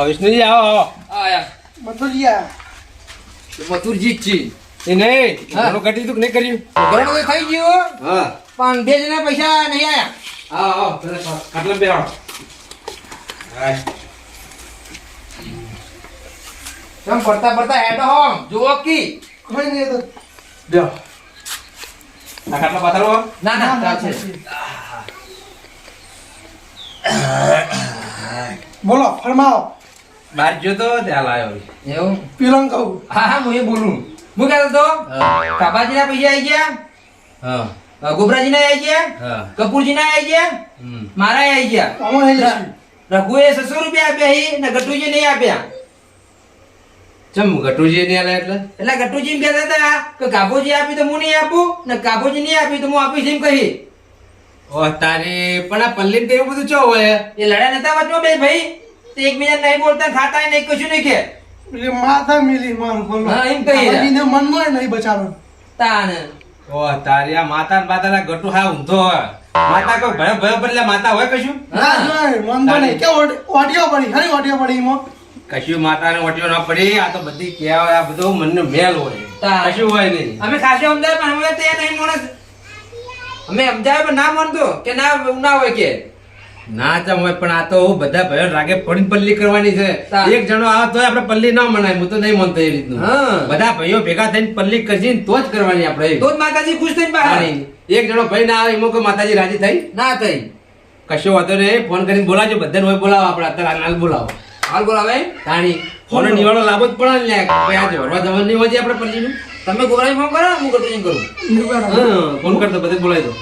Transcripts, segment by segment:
હા વિષ્ણુજી આવો આવો. આયા. મથુરજી આ મથુરજી જ છે. એ નહીં હા. ઘણું કર્યું તું નહીં કર્યું? ઘણું ખાઈ ગયું હા? પણ બે જણા પૈસા નહીં આયા. આવો આવો ખાટલા બે આવો. હા. તમે ફરતા ફરતા હેડો હોમ જુઓ કી. કોઈ નહીં તો. બેહો. આ ખાટલા પાથરવો ના ના છે બોલો ફરમાવો. બહાર જો તો ત્યાં લાયો એવું? પીલંગ કહું? હા હા હું એ બોલું. હું કહેતો તો કાબાજીના પૈસા આવી ગયા? હા. અ, ગોબરાજીના આવી ગયા? કપૂરજી ના આવી ગયા? મારા આવી ગયા. રઘુએ સસો રૂપિયા આપ્યા હી ને ગટુજી નહીં આપ્યા. ચમ ગટુજી નહીં આલે એટલે? એટલે ગટુજી એમ કહેતા હતા કે કાબુજી આપી તો હું નહીં આપું ને કાબુજી નહીં આપી તો હું આપીશ એમ કહી. ઓ તારી પણ આ પલ્લી ને એવું બધું ચો હોય? એ લડ્યા નતા વચમાં બે ભાઈ? એકબીજા નહીં બોલતા ખાતા નહીં કશું નહીં કે. એટલે માથા મિલી મારું બોલો હા, એમ કહી રહ્યા. બાબાજીને મનમાં નહીં બચાવો તાને ઓ તારી આ માતા ને બાતા ના ગટુ હા ઊંધો માતા કો ભય ભય બદલે માતા હોય કશું? હા. જોય મન તો નહીં કે ઓડિયો પડી ખરી ઓડિયો પડી મો કશું માતા ને વટીઓ ના પડી આ તો બધી કહેવાય આ બધું મનનું મેલ હોય. કશું હોય નહીં. અમે ખાસે અમદાવાદ પણ અમે તે નહીં મોણસ. અમે અમદાવાદ પણ ના માનતો કે ના ના હોય કે. ના ચમ હોય પણ આ તો બધા ભયો રાગે પડી પલ્લી કરવાની છે. એક જણો આવે તો આપણે પલ્લી ના મનાય હું તો નહીં માનતો એ રીતનું. બધા ભાઈઓ ભેગા થઈને પલ્લી કરશે તો જ કરવાની આપણે તો જ માતાજી ખુશ થઈને બહાર. એક જણો ભાઈ ના આવે એમાં કોઈ માતાજી રાજી થઈ? ના થઈ. કશો વાંધો નહીં. ફોન કરીને બોલાવજો બધાને હોય બોલાવો આપણે. અત્યારે હાલ બોલાવો. હાલ બોલાવે. તાણી ફોન નિવાળો લાભો જ પડે ને. ભાઈ આજે વરવા જવાનું નહીં હોય આપણે પલ્લીનું. તમે ગોરાઈ ફોન કરો હું ગટુજી કરું. હા ફોન કરતો બધે બોલાવી દો.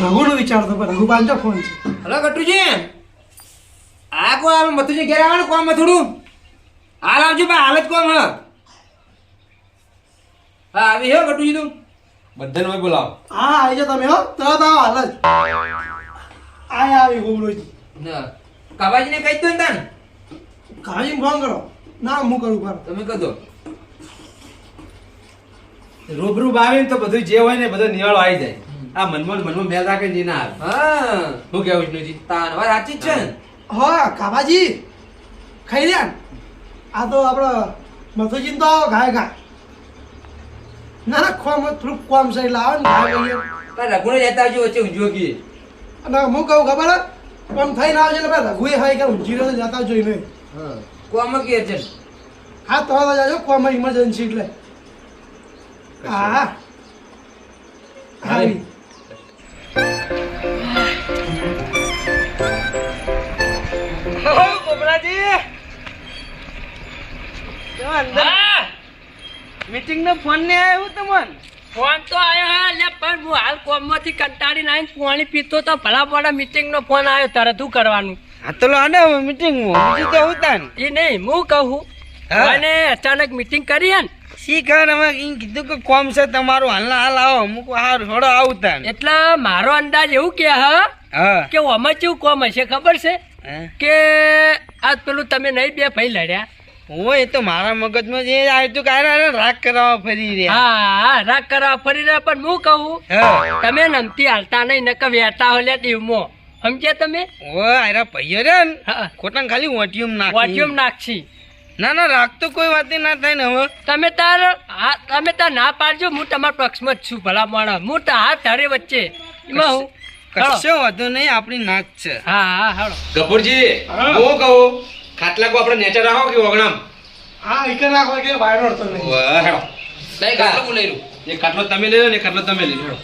રઘુનો વિચારતો પણ રઘુ બાંધો ફોન છે. હલો ગટુજી આ કો આ મથુજી ઘેર આવવાનું કોમ થોડું હાલ આવજો બા હાલ જ કોમ હ. હા આવી હો ગટુજી તું. બધાને હોય બોલાવો. હા આવી જાઓ તમે હો. તરત આવો હાલ જ. આય આવી ગોબરોજી ના. કાબાજીને કહી દો ને તાન. કાળજી ફોન કરો. ના હું કરું કરો તમે કહો રૂબરૂ આવે ને તો બધું જે હોય ને બધો નિવાળો આવી જાય. આ મનમાં ને મનમાં મેલ રાખે ને ના આવે. હા. કેવું વિષ્ણુજી? તાન વાત સાચી જ છે ને? હા. કાબાજી ખાઈ લ્યા આ તો આપણો મથુજી તો ગાય ગાય ના ના ખોમ થોડું કોમ છે એટલે આવે ને ગાય ગઈએ રઘુને લેતા આવજો વચ્ચે ઊંઝો અને હું કહું ખબર? કોમ થઈને આવજો ને ભાઈ રઘુએ હોય કે ઊંચી રહ્યો જતા જોઈ નહીં કોમ કે છે હા તો તો જાજો કોમ ઇમરજન્સી એટલે. હા. હા. આવી મીટિંગ નો ફોન ને આવ્યો તમને? ફોન તો આવ્યો હે લે પણ હું હાલ કોમમાંથી કંટાળીને આવીને પાણી પીતો તો ભલા પડે મીટિંગ ફોન આવ્યો તરત શું કરવાનું? હા તો લો ને મીટિંગ બીજું તો હું તાન. એ નહીં હું કહું અને અચાનક મીટિંગ કરી હે ને? શી ખબર અમે કીધું કે કોમ છે તમારું હાલના હાલ આવો અમુક હાર થોડો આવું તાન. એટલે મારો અંદાજ એવું કે હ કે આમાં કેવું કોમ હશે ખબર છે. કે આજ પેલું તમે નહીં બે ભાઈ લડ્યા? હોય એ તો મારા મગજમાં જે આવ્યું તું કાંઈ રાગ કરાવવા ફરી રહ્યા. હા રાગ કરવા ફરી રહ્યા પણ હું કહું તમે નમતી હાલતા નહીં નકર વેતા હોલ્યા દીવમો. સમજ્યા તમે? ઓ આયરા ભાઈઓ રે ખોટા ખાલી વોટિયમ વોટ્યુમ નાખી. નાખશી. ના ના રાગ તો કોઈ વાત ના થાય ને હવે. તમે તાર તમે તાર ના પાડજો હું તમારા પક્ષમાં જ છું ભલા માણસ. હું તો હાથ ધારે વચ્ચે. એમાં હું. કશો વધુ નહીં આપણી નાક છે. હા હા હાલો. ગફુરજી હું. કહું ખાટલા કો આપણે નેચર રાખો કે ઓગણામ? હા એક નાખો કે બહાર નડતો નહીં. વાહ, લઈ ગાટલો હું લઈ લઉં. એ ખાટલો તમે લઈ લો ને ખાટલો તમે લઈ લો. હેડો.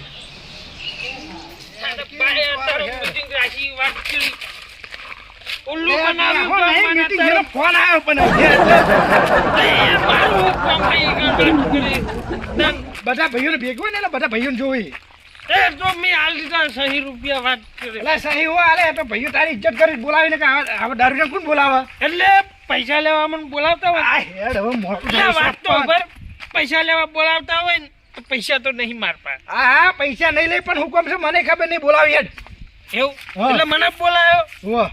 ફોન આવ્યો પણ બધા ભાઈઓને ભેગું ને બધા ભાઈઓને જોઈ સહી રૂપિયા વાત કરે. એટલે સહી હો આલે તો ભાઈઓ તારી ઇજ્જત કરી બોલાવીને કે આ આ દારૂને કોણ બોલાવે? એટલે પૈસા લેવા મને બોલાવતા હોય? આ હેડ હવે મોટું વાત તો ખબર પૈસા લેવા બોલાવતા હોય ને તો પૈસા તો નહીં માર પાસે. હા હા પૈસા નહીં લઈ પણ હુકમ છે મને ખબર નહીં બોલાવી હેડ. એવું? એટલે મને બોલાયો. વો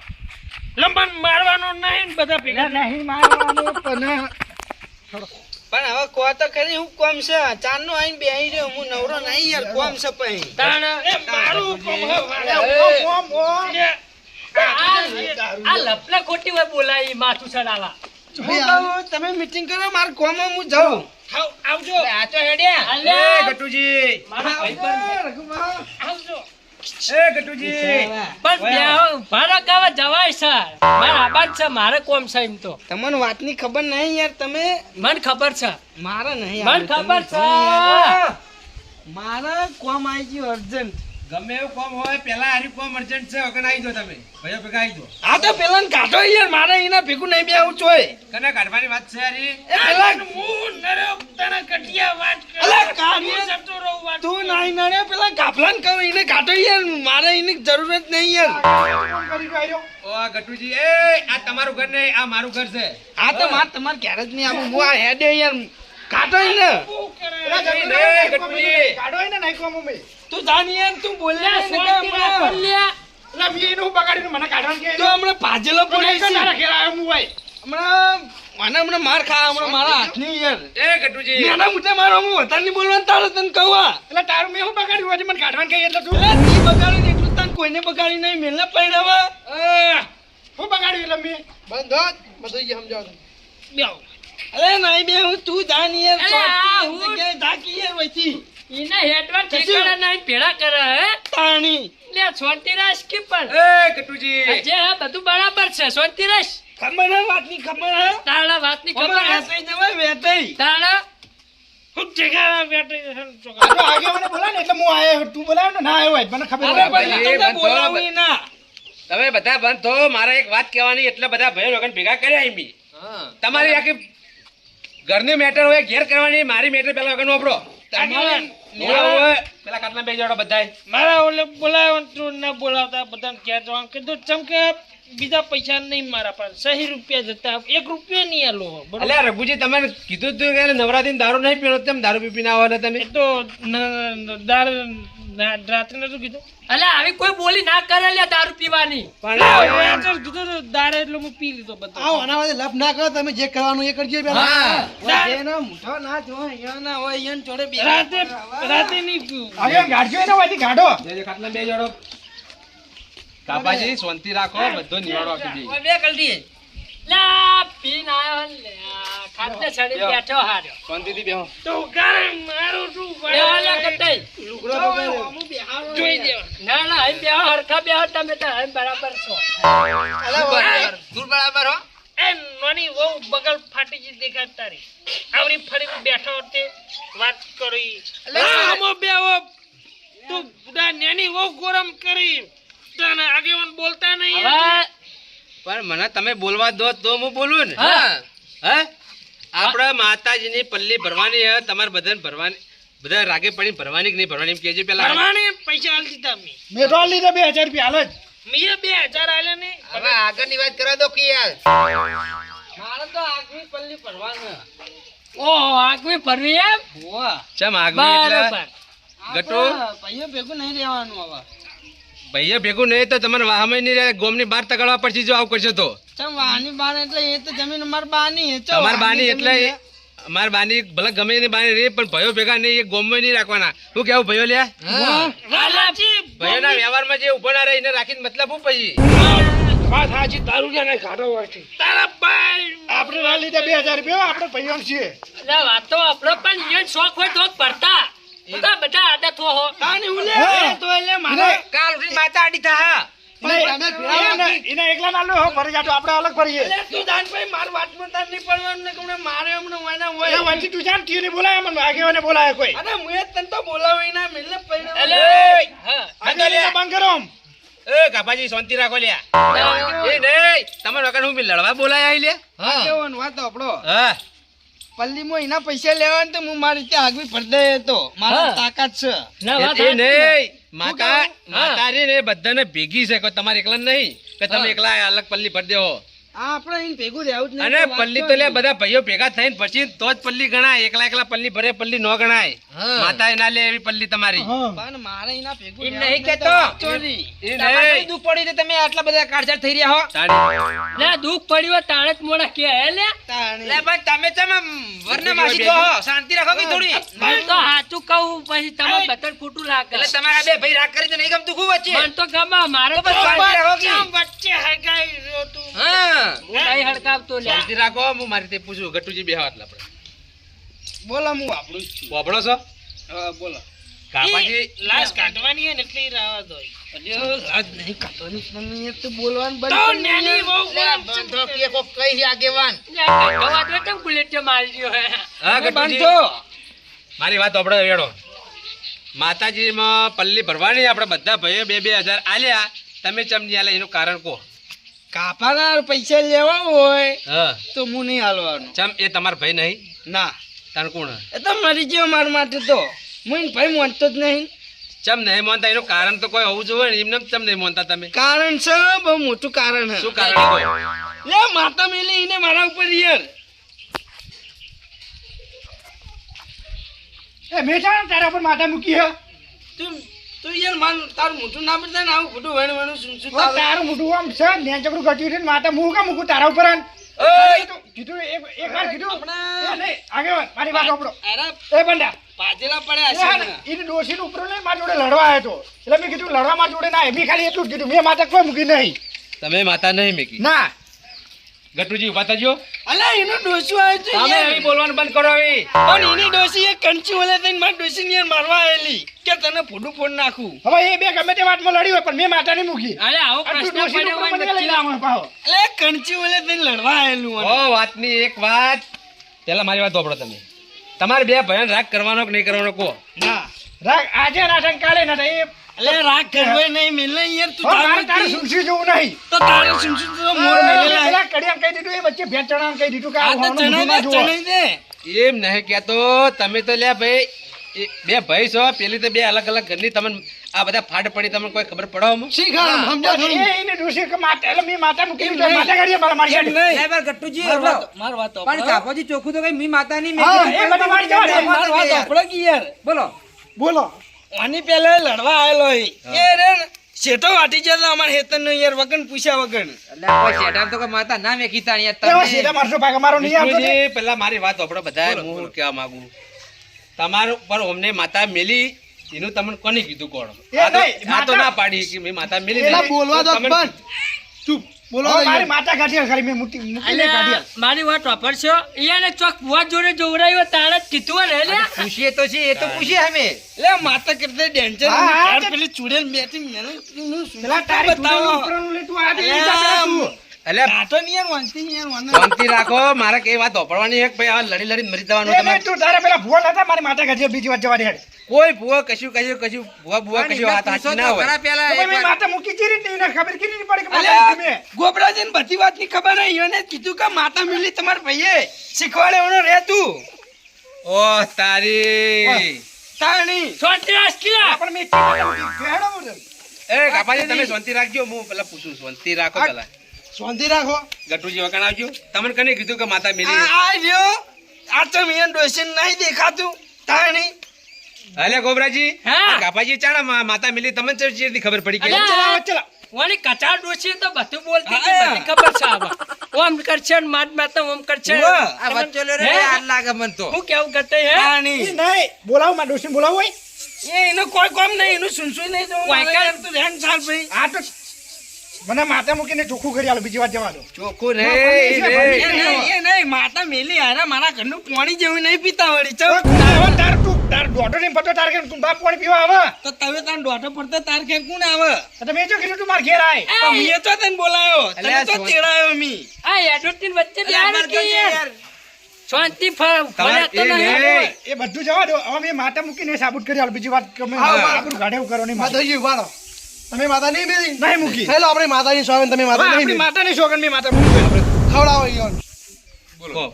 લંબન મારવાનો નહીં બધા ભેગા નહીં મારવાનો પણ પણ હવે કો તો ખરી હું કોમ છે? ચાર નો આઈને બેહી રહ્યો હું નવરો નહીં યાર કોમ છે પહી તાણ. એ મારું કોમ હે, કોમ. એ, આ લપને ખોટી વાર બોલાય માથું ચડાવા તમે મીટિંગ કરો મારે કોમમાં હું જાઉં. આવજો. આ તો હેડ્યા. અલ્યા, ગટુજી. મારા ભાઈબંધ આવજો. એ ગટુજી પણ બે ભાડા કાવા જવાય સર. મારે છે મારે કોમ છે એમ તો. તમને વાતની ખબર નહીં યાર તમે? મને ખબર છે. મારા નહીં ખબર છે. મારા કોમ આવી ગયું અર્જન્ટ. ગમે એવું કોમ હોય પેલા આરી કોમ અર્જન્ટ છે વગર આવી દો તમે? ભાઈઓ ભેગા આવી દો આ તો પેલા કાઢો યાર મારે એના ભેગું નહીં બેવું ચોય કને કાઢવાની વાત છે આરી એ પેલા અલા, કાઢીએ. તું નાઈ નરે પેલા કાફલાન કહો એને કાઢો યાર મારે એની જરૂરત નહીં યાર. ઓ આ ગટુજી એ આ તમારું ઘર નહીં આ મારું ઘર છે. આ તો માર તમારે ક્યારે જ નહીં આવું. હું આ હેડે યાર કાઢો એને નાખવા ગટુજી તું જાણીએ તું બોલ્યા લે, મને કાઢવાનું કે તો હમણાં ભાજેલો પડે છે. હમણાં મને હમણાં માર ખા હમણાં મારા હાથની યાર. એ ગટુજી નાના મોટા મારો હું વધારે નહીં બોલવાનું તારે તને કહું કહીએ એટલે તી બગાડ્યું? એટલું તને કોઈને બગાડી નહીં મેલને પૈણાવા. બેહો. અરે નાઈ બે હું તું જા ને યાર અલે આ ચોટતી હું- જગ્યાએ યાર વચ્ચી. ઈને હેડવા ઠેકાણા નહીં ભેળા કરે હે? તાણી. લે શાંતિ કે પણ? એ હે બધું બરાબર છે શાંતિ રાખ ખબર હે વાતની ખબર હે? વાતની ખબર હે. બોલાવી ના તમે બધા બંધ થો મારે એક વાત કહેવાની એટલે બધા ભાઈઓ લોકોને ભેગા કર્યા એમ બી. તમારી આખી ઘરની મેટર હોય ઘેર કરવાની મારી મેટર પેલા વગર વાપરો તમારા પેલા કાટલા બે જોડો બધાય. મારા ઓલે બોલાવો તો ના બોલાવતા બધાને જવાનું કીધું ચમકે બીજા પૈસા નહીં મારા પાસે. સહી રૂપિયા જતા એક રૂપિયા નહીં આલો. અલ્યા રઘુજી તમે કીધું તું કે નવરાત્રી દારૂ નહીં પીણો તેમ દારૂ પી પીને આવો તમે? તો દાર રાત્રે નતું કીધું. અલે આવી કોઈ બોલી ના કરે લે દારૂ પીવાની. પણ કીધું તો દાર એટલે હું પી લીધો બધો. આવો આના માટે લપ ના કરો તમે જે કરવાનું એ કરજો પેલા. હા. એનો મુઠો ના જો અહીંયા ના હોય અહીંયા જોડે બે રાતે રાતે નહીં પીવું. જે જે ખાટલા બે જોડો. કાપાજી શાંતિ રાખો બધો નિવાડો આપી દે બે કલડી લા પીન આયો લે આ ખાટલે બેઠો હાર્યો. શાંતિથી બેહો. તો ગારે મારું શું બે લે કટાઈ જોઈ દેવા ના ના અહીં બેહો હરખા બેહો તમે તો અહીં બરાબર છો. દૂર બરાબર હો. એ નાની વહુ બગલ ફાટી જી દેખાત તારી. આવરી ફરી બેઠો તે વાત કરી. આમો બેહો. તું બુડા નાની વહુ ગોરમ કરી. તને આગેવાન બોલતા નહીં પણ મને તમે બોલવા દો તો હું બોલું ને. હા. હે? આપણે માતાજીની પલ્લી ભરવાની હે તમારે બધાને ભરવાની બધા રાગે પડી ભરવાની કે નહીં ભરવાની એમ કહેજો પેલા. ભરવાની પૈસા આલ દીધા મે મેં તો આલી બે હજાર રૂપિયા હાલ જ. મેં બે હજાર આલ્યા ને. હવે આગળની વાત કરા દો કે યાર. મારે તો આગવી પલ્લી ભરવાનું. ઓહો આગવી ભરવી એમ? હોવા. ચમ આગવી એટલે? ગટો? ભાઈઓ ભેગું નહીં રહેવાનું હવે. ભાઈઓ ભેગું નહીં તો તમારે વાહમે નહીં રહે ગોમની બહાર તગાડવા પડશે જો આવું કરશો તો. ચમ વાની બાર એટલે એ તો જમીન અમાર બાની હે ચો તમાર બાની એટલે અમાર બાની ભલે ગમે એની બાની રે પણ ભયો ભેગા નહીં એ ગોમમાં નહીં રાખવાના. શું કેવું ભયો લે. હા. વ્યવહારમાં જે ઊભો ના રહે એને રાખીને મતલબ હું પછી? વાત સાચી ને ઘાટો વાંચી તારા ભાઈ. આપણે ના લીધા બે હજાર રૂપિયા આપણે પૈયા છીએ. એટલે વાતો આપણો પણ શોખ હોય તો પડતા. બધા બધા આદત હો. તાની ઉલે તો એટલે મારે કાલ માતા આડી થા. એને એકલા ના લો ફરી જાતો આપણે અલગ ફરીએ. તું જાણ માર વાતમાં તાર નહીં પડવાનું ને મારે હમણાં હોય. વાંચી તું જાણ તીર બોલાય મને આગેવાને બોલાય કોઈ. અરે મુએ તને તો બોલાવી ના મેલે પૈણા. એટલે હા. આગેવાને બંધ કરો એ કાપાજી શાંતિ રાખો લ્યા. એ નહીં તમારે વગર હું લડવા બોલાય આવી લે હા. કેવું વાત આપણો. હા. પલ્લીમાં એના પૈસા લેવા ને તો હું મારી રીતે આગવી પડદે તો. મારા તાકાત છે. ના વાત નહીં. માતા હા. માતા રે ને બધાને ભેગી છે કોઈ તમારે એકલા નહીં કે તમે. એકલા અલગ પલ્લી ભરી દેવો આ આપણે અહીં ભેગું રહેવું જ નહીં અને પલ્લી તો તો લે બધા ભાઈઓ ભેગા થઈને પછી તો જ પલ્લી ગણાય એકલા એકલા પલ્લી ભરે પલ્લી ન ગણાય. માતા ના લે એવી પલ્લી તમારી. પણ મારે એના ભેગું એમ નહીં કેતો. તો તો દુઃખ પડ્યું છે? તમે આટલા બધા કાળઝાળ થઈ રહ્યા હો. લે દુઃખ પડ્યું હોય તાણે જ મોડા કે હે લે? લે પણ તમે તમે વરના માસી કહો શાંતિ રાખો કે થોડી? મને તો સાચું કહું પછી તમે બતર ખોટું લાગે એટલે તમારા બે ભાઈ રાગ કરી તો નહીં ગમતું ખૂબ વચ્ચે? મને તો ગમે મારે તો શાંતિ રાખો કે વચ્ચે હગાઈ રહ્યો તું. હા. હું? નહીં હડકાવતો લે શાંતિ રાખો હું મારી તે પૂછું ગટુજી બે હાથ આપણે. બોલો હું જ છું. વાપરો છો? હા બોલો. કાપાજી લાશ કાઢવાની હે ને એટલે રાવા દો નહીં મારી દ્યો હે. હા તમે ગટુજી. બાંધો. મારી વાત આપણે વેડો. માતાજીમાં પલ્લી ભરવાની આપણે બધા ભાઈઓ બે બે હજાર આલ્યા. તમે ચમની આલે એનું કારણ કહો. કાપાના પૈસા લેવા હોય તો હું નહીં હાલવાનું. ચમ એ તમાર ભાઈ નહીં? ના. તાર કોણ? એ તો મરી ગયો મારા માટે તો. હું એને ભાઈ માનતો જ નહીં. ચમ નહીં માનતા? એનું કારણ તો કોઈ હોવું જોઈએ ને? એમને ચમ નહીં માનતા તમે? કારણ છે બહુ મોટું કારણ છે. શું કારણ હોય લે માતા મેલી એને મારા ઉપર યાર એ મેચાણ તારા પર માથા મૂકી હે. તું તું યાર માન તારું મોટું ના બતાય ને આવું ખોટું વણ વણ શું શું તારું? મોઢું આમ છે ને ચકડું ઘટ્યું છે માતા કા મૂકું તારા ઉપર? કીધું એક એક વાર કીધું. આપણે એ નહીં, આગેવાન, મારી વાત સાંભળો. અરે એ બંડા. પાજેલા પડ્યા છે ને, એને ડોશીને ઉપર લઈને મારા જોડે લડવા આવ્યો હતો એટલે મેં કીધું લડવા મારી જોડે ના એમ ખાલી એટલું જ કીધું. મેં માતા કોઈ મૂકી નહીં. તમે માતા નહીં મૂકી. ના. ગટુજી ઊભા થજો અલા એનો ડોસી આવ્યું છે તમે યાર. બોલવાનું બંધ કરો હવે. પણ એની ડોસી એ કંચી ઓલે થઈને મારી ડોસીને યાર મારવા આવેલી કે તને ફોડું ફોડ નાખું. હવે એ બે ગમે તે વાતમાં લડી હોય પણ મેં માતા ની મૂકી. અરે આવો પ્રશ્ન પડ્યો હોય લઈને આવવાનો પાછો. એટલે કંચી ઓલે થઈને લડવા આવેલું ઓ વાતની એક વાત. પેલા મારી વાત સાંભળો તમે. તમારે બે ભયન રાગ કરવાનો કે નહીં કરવાનો કહો. ના. રાગ આજે ના થાય, કાલે ના થાય. એ એટલે રાગ કરવે નહીં મિલને યાર તું તારે તારે સુમસી જેવું નહીં. તો તારે શું તો મોર મેલેલા. પેલા કડિયા કહી દીધું એ વચ્ચે ચણાને કહી દીધું કે આ ના ચણાઈ દે એમ નહીં કહેતો તમે તો લ્યા ભાઈ બે ભાઈ છો પેલી તો બે અલગ અલગ ઘરની તમને આ બધા ફાટ પડી તમને કોઈ ખબર પડો આમાં? એ એને દોષી કે માતા એટલે મી માતા મૂકી દીધું, માતા ગાડી મારા મારી ગાડી. નહીં. લે ગટ્ટુજી માર વાત માર વાત પણ કાકોજી ચોખ્ખું તો કઈ મી માતા ની મે એ બધું મારી જવા દે. માર વાત સાંભળો કી યાર. બોલો. બોલો. આની પહેલા લડવા આવેલો એ એ રે શેઠો વાટી જતો અમાર હેતનનો યાર વગન પૂછ્યા વગન એટલે કોઈ તો માતા ના મેકી કીતા યાર તમે. સીધા મારશો ભાગ અમારો નહીં આવતો તે. વિષ્ણુજી, પેલા મારી વાત આપડે બધા હું કેવા માંગુ. તમારું પર અમને માતા મેલી એનું તમને કોને કીધું કોણ? આ તો- ના પાડી કે મેં માતા મેલી બોલવા દો ચૂપ. બોલો મારી માતા કાઢી ખાલી મેં મૂકી મૂકીને અલ્યા, કાઢી મારી વાત વાપરશો ઈયાને ચોક બુવા જોડે જોવરાયો તારે જ કીધું ને લે પૂછીએ તો છે એ તો પૂછીએ અમે લે માતા કરતે ડેન્જર હા, હા, કાર તે- પેલી ચૂડેલ મેથી મેનું પેલા તારી બતાવો. ઉપરનું લે તું આ તું. એટલે તો નિયર યાર વાંચતી નિયર યાર વાંચતી. રાખો મારે કઈ વાત ઓપડવાની એક ભાઈ આ લડી લડી મરી જવાનું તમે તું તારે પેલા ભુવન હતા મારી માતા કાઢી બીજી વાત જવા દે હેડ. કોઈ ભૂવા કશું કશું કશું ભૂવા ભૂવા કશું વાત સાચી ના હોય. માતા મૂકી ચી રીતે એને ખબર કે નહીં પડે કે માતા અલ્યા, મૂકી મેં? ગોબરાજીને બધી વાતની ખબર નહીં. એને કીધું કે માતા મિલી તમારા ભાઈએ શીખવાડે રે તું. ઓ તારી. તાણી. શાંતિ રાખ લે. પણ મેં બોલો. એ કાપાજી તમે શાંતિ રાખજો. હું પેલા પૂછું શાંતિ રાખો પેલા. શાંતિ રાખો. ગટુજી વકણ આવજો. તમને કને કીધું કે માતા મિલી? આ આ રહ્યો. આ તો મેં ડોસીને નહીં દેખાતું. તાણી. અલે ગોબરાજી હા. કાપાજી ચાણા મા- માતા મિલી તમને ચેવી રીતે ખબર પડી કે ચલા ચલા. ઓલી કચાર ડોશી તો બધું બોલતી કે. બધી ખબર છે આમાં. ઓમ કરશે ને માત માતા ઓમ કરશે. આ વચ્ચે લે રે? યાર લાગે મન તો હું કેવું કરતે હે ઈ નહીં, બોલાવો મારા ડોશીને બોલાવો હોય. એ એનો કોઈ કામ નહીં એનું સુનસુઈ નહીં તો કોઈ કામ તો ધ્યાન ચાલ ભાઈ આ તો મને માતા મૂકીને ચોખ્ખું કરી આલો બીજી વાત જવા દો. ચોખ્ખું રે એ નહીં માતા મેલી આરા મારા ઘરનું પાણી જેવું નહીં પીતા વળી ચો તાર તું તાર ડોટો ને પતો તાર કે તું બાપ પાણી પીવા આવે? તો તમે તાર ડોટો પડતા તાર ઘેર કોણ આવે? તો મેં જો કીધું તું માર ઘેર આય. તો મેં તો તને બોલાયો? તને તો તેડાયો મી આ એડવર્ટીન વચ્ચે યાર. યાર. શાંતિ એ બધું જવા દો. હવે મેં માતા મૂકીને સાબુત કરી આલ બીજી વાત. આપણું ગાડે કરો નહીં માતા રહો તમે માતા નહીં મેલી નહીં મૂકી. થયેલો આપણે માતાની સોગન તમે માતા નહીં આપણી માતાની સોગંદ મેં માતા મૂકી ખવડાવો ઈયોન. કહો.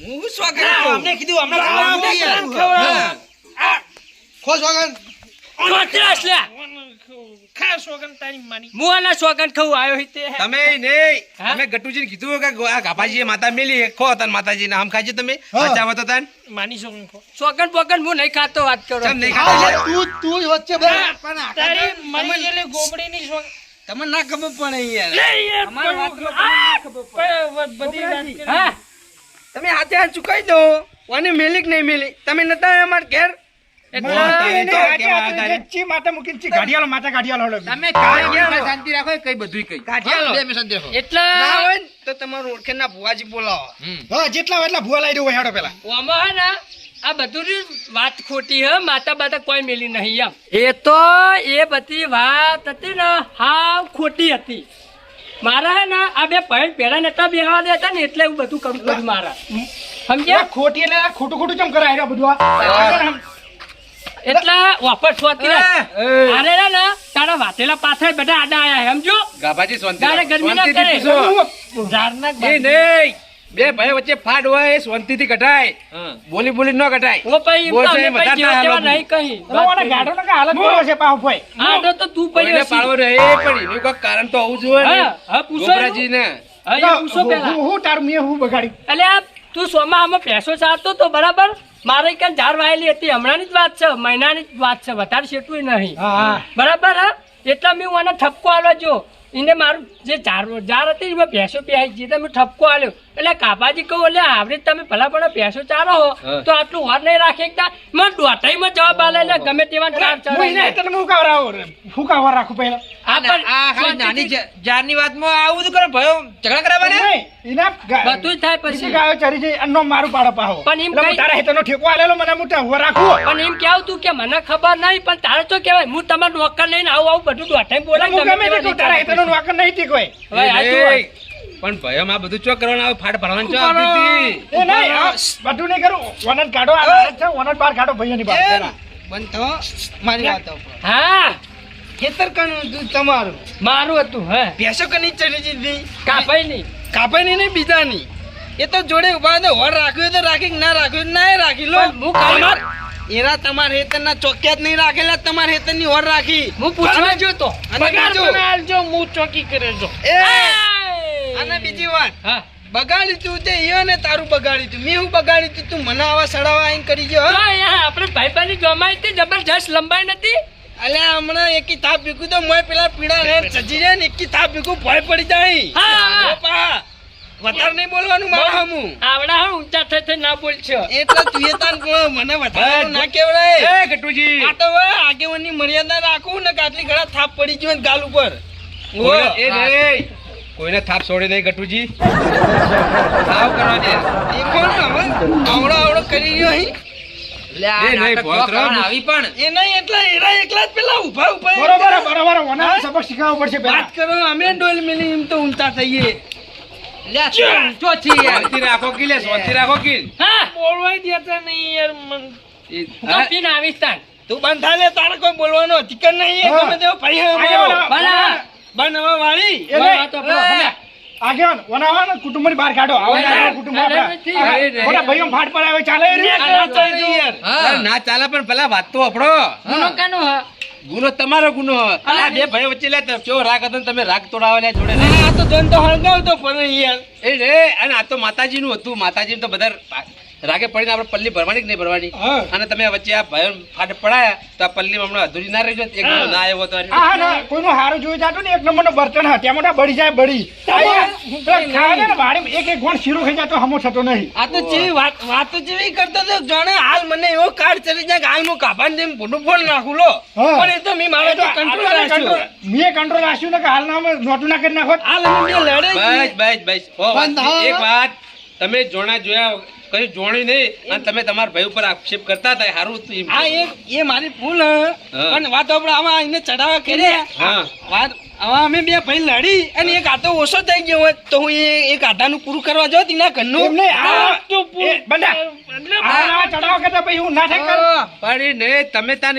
હું શું અમને કીધું અમને ખવડાવો. ખવડાવે? ખાસ વગર. તારી માની હું સોગન ખાવું આવ્યો હી તમે નહીં. હા? ગટુજીને કીધું કે આ ગાભાજીએ માતા મેલી ખો તન માતાજીને. આમ ખાજો તમે? બચાવો તો તન. માની શકું ખો. સોગન બોગન હું નહીં ખાતો વાત કરો. કેમ નહીં હા, તું તું વચ્ચે બોલ. તારી મરી ગયેલી ગોબડીની શોખ તમને ના ખબર પડે યાર. લે યાર, પણ બધી વાત હા? તમે હાથે હાથ ચુકાઈ દો. કોને મેલી નહીં મેલી. તમે નતા અમારા ઘેર? એટલે માતા એને તો હાથે કેવા હાથે તારે? જે ચી માતા મૂકીને ચી ગાંઠિયાલો માતા ગાંઠિયાલો લો. તમે શાંતિ રાખો કઈ બધું કઈ. એટલે ના હોય ને તો તમારું ઓળખેના ભુવાજી બોલાવો. હા જેટલા હોય એટલા ભૂવા લાવી દઉં હેડો પેલા. આમાં હે ને આ બધું વાત ખોટી હે માતા બાતા કોઈ મેલી નહીં એમ. એ તો એ બધી વાત હતી ને હાવ ખોટી હતી. મારા હે ને આ બે પહેલ પેલા નતા બેહવા દેતા ને એટલે હું બધું કરું મારા. સમજ્યા? ખોટી એટલે ખોટું ખોટું કેમ કરાય બધું આ? એટલે વાપર સ્વાતી અરે રે ને તારા વાતેલા પાથર બધા આડા આયા સમજો? ગાભાજી શાંતિ તારે ગરમી ના કરે. ઝાડના એ નહીં. બે ભાઈ વચ્ચે ફાટ હોય એ શાંતિથી કટાય બોલી બોલી ન કટાય ઓ ભાઈ એમ બોલ તો છે, ના નહીં કહી. તો ગાડો કે હાલત કેવો છે પાહો ભાઈ? હા? તો તો પડ્યો પાડવો છે. રહે પણ એનું કોઈક કારણ તો આવું જોઈએ ને. હા, હા, પૂછો. ગોબરાજીને. હા, એ પૂછો પેલા હું- હું તારું મેં હું બગાડી. એટલે તું સોમાં આમાં પૈસો ચાલતો તો બરાબર? મારે ક્યાં ઝાડ વાયેલી હતી. હમણાંની જ વાત છે. મહિનાની જ વાત છે. વધારે છેટું નહીં. બરાબર હા? એટલા મેં મને ઠપકો આવ્યો જો. એને મારું જે ઝાડ ઝાડ હતી એમાં ભેંસો પ્યાઈ જે મેં ઠપકો આલ્યો. એટલે કાપાજી કહું એટલે આવડે તમે ભલા પણ પેસો ચાલો હો. તો આટલું વાર નહીં રાખે એકદા મને દોઢાઈમાં જવાબ આલે એટલે ગમે તેવા ચાર ચાર એને તને રાખું પહેલા. આ પણ આ ખાલી નાની જારની વાતમાં આવું બધું કરો ભયો ઝઘડા કરાવવાના? નહીં, એના બધું જ થાય પછી. ગાયો ચરી નો મારું પાડો પાહો. પણ એમ એટલે તારા હેતરનો ઠેકો આલેલો મને મોટા ઊભો રાખું. પણ એમ કેવું તું કે મને ખબર નહીં પણ તારે તો કેવાય હું તમારું નોકર લઈને આવું આવું બધું દોઢાઈ બોલાય ગમે તે તારા હેતરનો વાંકર નહીં ઠીક હોય. હવે આ નહીં. પણ ભયમ આ બધું ચો કરવાનું? આવે ફાટ ભરવાનું ચો એ નહીં આ બધું નહીં કરું. વનટ કાઢો આ છે વનટ બાર કાઢો બહાર. પહેલા. બંધ થો મારી વાત ઉપર. હા. ખેતર કનું હતું તમારું. મારું હતું હે. ભેંસો કની ચડી દીધી? કાપાઈ નહીં. કાપાઈ નહીં બીજાની. એ તો જોડે ઊભા હતા હોર રાખ્યું તો રાખી ના રાખ્યું ના રાખી લો. હું કાંઈ- એરા તમારા હેતરના ચોક્યા જ નહીં રાખેલા તમારા હેતરની હોર રાખી. હું પૂછવા જોતો અને બીજું? આલજો હું ચોકી કરે જો. એ! અને બીજી વાત. હા. બગાડી તું તે ને તારું બગાડી તું. મેં હું બગાડી તું? તું મને આવા સડાવા આઈને કરી ગયો તો આપણે ભાઈબંધની જમાઈ હતી જબરજસ્ત લંબાઈ નથી? અલ્યા હમણાં એકી થાપ ભીગું તો મોય પેલા પીડા રેડ સજી જાય ને એકી થાપ ભીગું ભય પડી જાય. હા. વધારે નહીં બોલવાનું મારા હમું. આવડા હા ઊંચા થઈ થઈ ના બોલશો. એટલે તું એ તાન મને વધારે ના કેવડાય. એ ગટુજી આ તો હવે મર્યાદા રાખું ને કે આટલી ઘણા થાપ પડી ગયો ને ગાલ ઉપર. એ નહીં. કોઈને થાપ છોડી દે ગટુજી. થાપ કરવા દે દેખો ને હવે. આવડો આવડો કરી ગયો અહીં. એ નહીં, ભોંસરો. એ નહીં એટલા એરા એકલા જ પેલા ઊભા ઊભા બરોબર બરોબર વનટ સબક શીખવવો પડશે પહેલા. વાત કરો અમે ડોલ મિલી તો ઊંચા થઈએ. શાંતિ રાખો કે રાખો કે હા. બોલવાય દેતા નહીં યાર મન. એ- હું તો પીને આવીશ તાન તું બંધ થાય લે તારે કોઈ બોલવાનો અધિકાર નહીં બનાવવા વાળી. આગેવાન કુટુંબની બહાર કાઢો. આવા કુટુંબ આપણા. ભાઈઓ ફાટ પર આવે ચાલે ના ચાલે નહીં યાર. અરે ના ચાલે પણ પેલા વાત તો આપણો ગુનો ગુનો તમારો ગુનો આ બે ભાઈ વચ્ચે લે કેવો રાગ હતો તમે રાગ તોડાવો લે જોડે આ તો જન તો હળગાવતો પણ યાર. એ રે અને આ તો માતાજી નું હતું. માતાજી તો બધા રાગે પડીને આપણે પલ્લી ભરવાની કે નહીં ભરવાની? અને તમે વચ્ચે આ ભાઈ ફાટ પડાયા તો આ પલ્લી હમણાં અધૂરી ના રહેજો એક ના આવ્યો તો કોઈનું હારું જોઈ જાતું ને એક નંબરનો બર્તન હા ત્યાં મોટા બળી જાય બળી. ને એક એક ગોણ શીરો ખાઈ જતો હમો થતો નહીં. આ તો જેવી વાત વાતો જેવી કરતો તો જાણે હાલ મને એવો કાર્ડ ચડી જાય કે હાલ હું કાપાને જેમ ભૂંડું ફોન નાખું લો. પણ એ તો મેં મારે તો કંટ્રોલ રાખ્યું. મેં કંટ્રોલ રાખ્યું ને કે હાલ ના નોટું ના કરી નાખો હાલ અમે લડે બસ બસ બસ. એક વાત. તમે જોણા જોયા કઈ જોણી નહીં. અને તમે તમારા ભાઈ ઉપર આક્ષેપ કરતા હતા સારું એક એ મારી ભૂલ પણ વાત આપણે આમાં એને ચડાવવા કર્યા હા. વાત આમાં અમે બે ભાઈ લડી અને એક આતો ઓછો થઈ ગયો હોત તો હું એ એક આધાનું પૂરું કરવા જાઉં એના ઘરનું? નું આ- તો બંધા. ચડાવવા કરતા હું ના થાય કર નહીં તમે તાન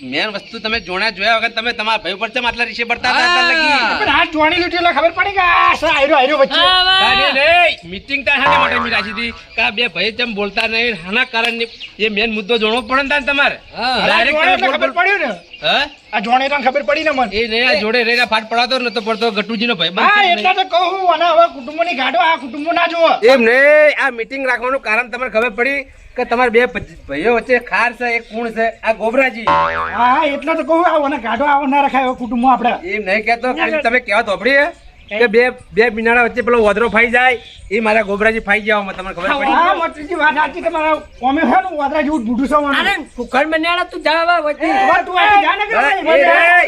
મેન વસ્તુ તમે જોણા જોયા વગર તમે તમારા ભાઈ ઉપર ચમ આટલા રીશે પડતા હતા લગી? પણ આ જોણી લીધી એટલે ખબર પડી કે આ આયરો આયરો વચ્ચે. કાંઈ લે. મીટિંગ તા હાને માટે મી રાખી હતી કે બે ભાઈ ચમ બોલતા નહીં? હાના કારણે એ મેન મુદ્દો જોણો પડે તા તમારે. ડાયરેક્ટ તમે ખબર પડ્યું ને. હા? આ જોણે એટલે ખબર પડી ને મને. એ નહીં આ જોડે રહીને ફાટ પડાતો નતો પડતો. ગટુજીનો ભાઈ હા એટલે તો કહું અને હવે કુટુંબોની ગાડો આ કુટુંબ ના જોવો એમ નહીં આ મીટિંગ રાખવાનું કારણ તમને ખબર પડી. કે તમારા બે ભાઈઓ વચ્ચે ખાર છે એક કુણ છે આ ગોબરાજી. હા હા એટલે તો કહું આવો ને ગાઢો આવો ના રખાય કુટુંબો આપણે. એમ નહીં કહેતો તમે કહેવા હે? કે બે બે બિનાડા વચ્ચે પેલો વધરો ફાઈ જાય એ મારા ગોબરાજી ફાઈ ગયા તમને ખબર પડી? હા મતરીજી વાત સાચી તમારા ઓમે છે ને વધરા જેવું ઢૂઢું છો મને. અરે ફુકર મન્યાળા તું જાવા વચ્ચે. તું આ જા ને કે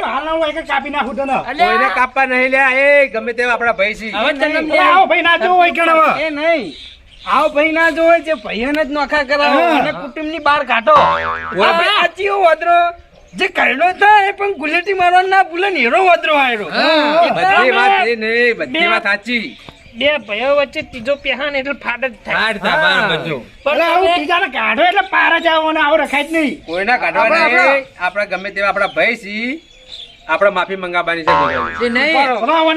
હાલ હું એક કાપી નાખું તને. કોઈને કાપવા નહીં લે એ ગમે તેવા આપણા ભાઈ છે. હવે તને આવો ભાઈ ના જો હોય કે એ નહીં. આવો ભાઈ ના જોવે જે ભાઈઓને જ નોખા કરાવો. અને અને કુટુંબની બહાર કાઢો. આપણે ભાઈ આ જે કરડો થાય એ પણ ગુલેટી મારવા ના ભૂલે ને હેરો વાદરો આયરો. બધી વાત એ નહીં બધી વાત સાચી. બે ભાઈઓ વચ્ચે ત્રીજો પહેહાન એટલે ફાટ જ થાય. હાડ થાપા બધું એટલે આવું ત્રીજાને કાઢો એટલે પાર જ આવો ને આવો રખાય જ નહીં. કોઈના કાઢવા નહીં આપણા ગમે તેવા આપણા ભાઈ છે આપણે માફી મંગાવવાની છે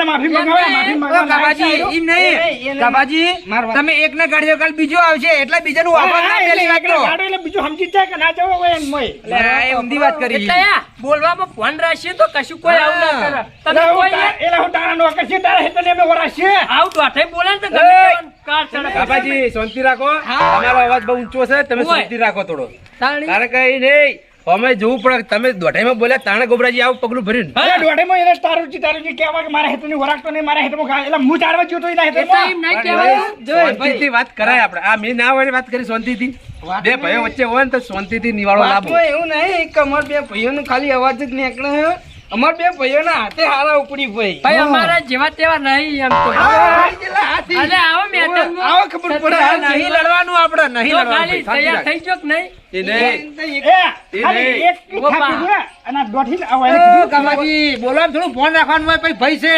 માફી માફી મંગાવે. તમે એક ને કાઢ્યો કાલ બીજો આવશે એટલે બીજાનું વાપર ના પેલી વાત એટલે બીજું સમજી જાય કે ના જવો હોય એમ મોય. એ ઊંધી વાત કરી. એટલે બોલવામાં ફોન રાખશે તો કશું કોઈ આવું ના કરે. તમે કોઈ તા- એટલે હું તારા નોકર છે, તારા હેઠળ અમે વરાશીએ. આવું આઠે બોલે ને તો ગમે. બાપાજી શાંતિ રાખો. તમારો અવાજ બહુ ઊંચો છે તમે શાંતિ રાખો થોડો. કારણ કે નહીં. અમે જોવું પડે તમે દોઢાઈમાં બોલ્યા તાણે ગોબરાજી આવું પગલું ભર્યું ને. એટલે દોઢેમાં એને તારુજી તારુજી કહેવા કે મારા હેઠળની વરાકતો નહીં, મારા હેતુમાં ઘા- એટલે હું ચારવા જ્યો તો એના હેઠળમાં. નહીં કહેવાય. શાંતિથી વાત કરાય આપણે. આ મેં ના હોય વાત કરી શાંતિથી. બે ભાઈઓ વચ્ચે હોય ને તો શાંતિથી નિવાળો લાભો એવું નહીં કે અમાર બે ભાઈઓનું ખાલી અવાજ જ નીકળે. છે. અમાર બે ભાઈઓના હાથે હારા ઉપડી ભાઈ ભાઈ અમારા જેવા તેવા નહીં એમ તો. અલે આવો મેટરમાં. આવો ખબર પડે. આ નહીં લડવાનું આપણે નહીં લડવાનું ભાઈ. તૈયાર થઈ ગયો કે નહીં. એ નહીં એ, એ ખાલી એક ઓપા. અને આ દોઢી આવો. કીધું. કામાજી બોલવાનું થોડું. ફોન રાખવાનું હોય પછી ભાઈ છે.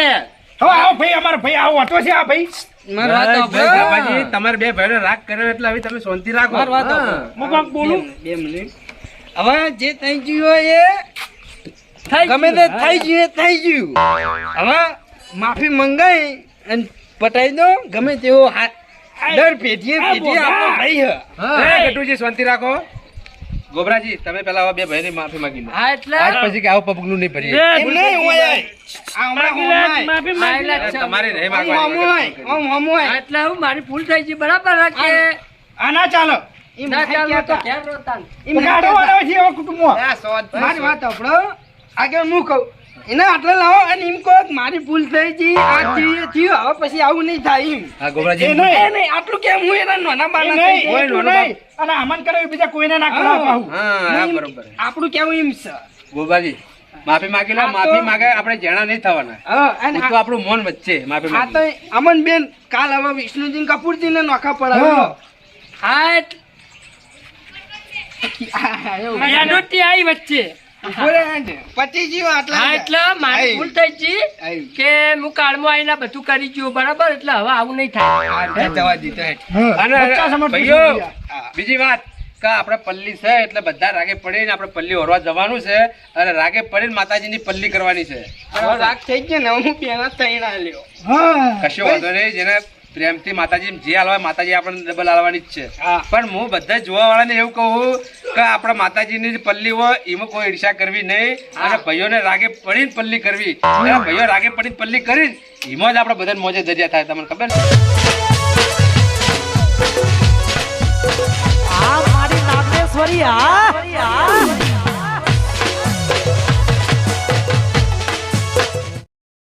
હવે આવો ભાઈ અમારો ભાઈ આવો હતો છે આ ભાઈ. તમારે બે ભાઈને રાગ કર્યો એટલે હવે તમે શાંતિ રાખો. મારી વાત હું. બોલું? બે મિનિટ. હવે જે થઈ ગયું હોય એ ગમે તે થઈ ગયું એ થઈ ગયું. હવે માફી મંગાઈ અને પટાઈ દો ગમે તેવો હા- દર પેઢીએ બોલા. આપણો ભાઈ હે. એ, ગટુજી શાંતિ રાખો ગોબરાજી તમે પેલા આવા બે ભાઈની માફી માંગી લો હા એટલે આજ પછી કે આવું પગલું નહીં ભરીએ એમ નહીં હોય આ. આ હમણાં હોમાય. માફી માંગી એટલે લે. છે. તમારે નહીં આમ હોમોય, માંગવાની આમ એટલે હું મારી ભૂલ થઈ ગઈ બરાબર રાખે આ ના ચાલો એમ ના ચાલો તો કહેતા. રોતાન. એમ ગાડો વાળો છે ઓ કુટુંબમાં. મારી વાત સાંભળો. આગળ હું કહું એને આટલે લાવો અને એમ કહો મારી ભૂલ થઈ ગઈ આ થયું, થયું હવે પછી આવું નહીં થાય એમ. હા ગોબરાજી નહીં. નહીં આટલું કેમ? હું એના નાના બાના નહીં, નહીં. અને આમન કરે બીજા કોઈને ના કરાવ હા બરોબર. આપણું કેવું એમ છે ગોબરાજી માફી માંગી લો માફી માંગે આપણે જણા નહીં થવાના. હા, અને તો આપણું મન વચ્ચે માફી આ તો અમન બેન કાલ હવે વિષ્ણુજી કપૂરજી ને નોખા હા. પડાવ્યો હા એટલે આવી વચ્ચે. બીજી વાત કે આપણે પલ્લી છે એટલે બધા રાગે પડીને આપણે પલ્લી ઓરવા જવાનું છે અને રાગે પડી ને માતાજી ની પલ્લી કરવાની છે. રાગ થઈ ગયો ને હું પેલા તૈણ આલ્યો. હા. કશો વાંધો નહીં જેને પ્રેમથી માતાજી જે હાલવા માતાજી આપણને ડબલ હાલવાની જ છે. પણ હું બધા જોવા વાળાને એવું કહું કે આપણા માતાજીની પલ્લી હોય એમાં કોઈ ઈર્ષા કરવી નહીં. અને ભાઈઓને રાગે પડીને પલ્લી કરવી. ભાઈઓ રાગે પડીને પલ્લી કરી એમાં જ આપણે બધાને મોજે દરિયા થાય તમને ખબર આ મારી નાગેશ્વરી આ